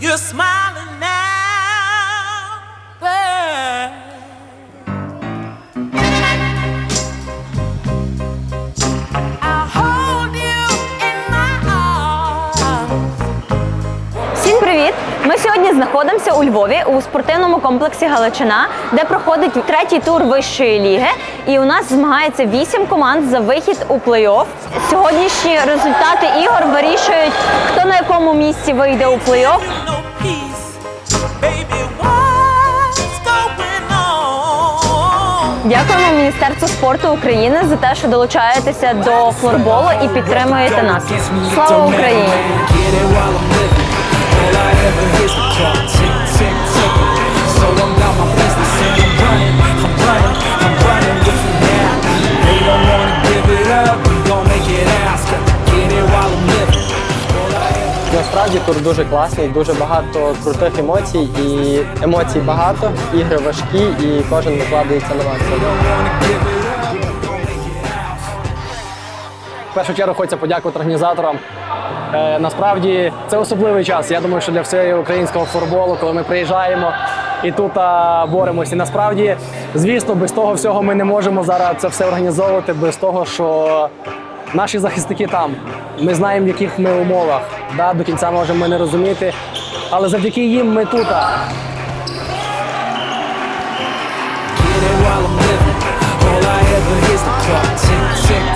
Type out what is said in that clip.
You're smiling now, babe. I'll hold you in my arms. Всім привіт! Ми сьогодні знаходимося у Львові у спортивному комплексі Галичина, де проходить третій тур вищої ліги. І у нас змагається вісім команд за вихід у плей-офф. Сьогоднішні результати ігор вирішують, хто на якому місці вийде у плей-офф. Дякуємо Міністерству спорту України за те, що долучаєтеся до флорболу і підтримуєте нас. Слава Україні! Насправді тур дуже класний, дуже багато крутих емоцій, і емоцій багато, ігри важкі, і кожен викладається на максимум. В першу чергу хочеться подякувати організаторам. Е, насправді це особливий час. Я думаю, що для всього українського футболу, коли ми приїжджаємо і тут а, боремося. І насправді, звісно, без того всього ми не можемо зараз це все організовувати, без того, що наші захисники там. Ми знаємо, в яких ми умовах. Да, до кінця можемо ми не розуміти, але завдяки їм ми тут. while I'm living. All I ever hear is the clock tick, tick,